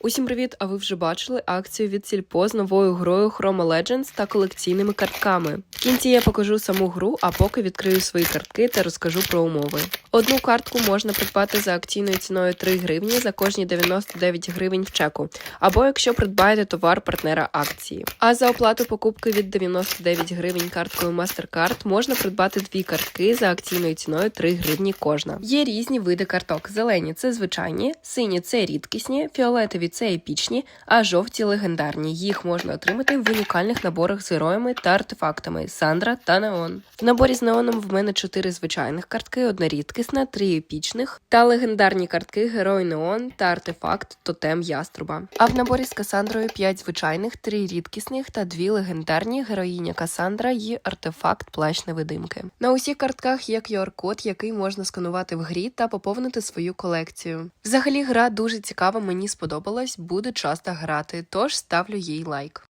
Усім привіт! А ви вже бачили акцію від Сільпо з новою грою Chroma Legends та колекційними картками. В кінці я покажу саму гру, а поки відкрию свої картки та розкажу про умови. Одну картку можна придбати за акційною ціною 3 гривні за кожні 99 гривень в чеку, або якщо придбаєте товар партнера акції. А за оплату покупки від 99 гривень карткою MasterCard можна придбати дві картки за акційною ціною 3 гривні кожна. Є різні види карток. Зелені це звичайні, сині це рідкісні, фіолетові це епічні, а жовті легендарні. Їх можна отримати в унікальних наборах з героями та артефактами Сандра та Неон. В наборі з неоном в мене 4 звичайних картки, одна рідкісна, 3 епічних та легендарні картки Герой Неон та артефакт Тотем Яструба. А в наборі з Касандрою 5 звичайних, 3 рідкісних та 2 легендарні героїня Касандра і артефакт Плащ невидимки. На усіх картках є QR-код, який можна сканувати в грі та поповнити свою колекцію. Взагалі, гра дуже цікава, мені сподобалась, буду часто грати, тож ставлю їй лайк.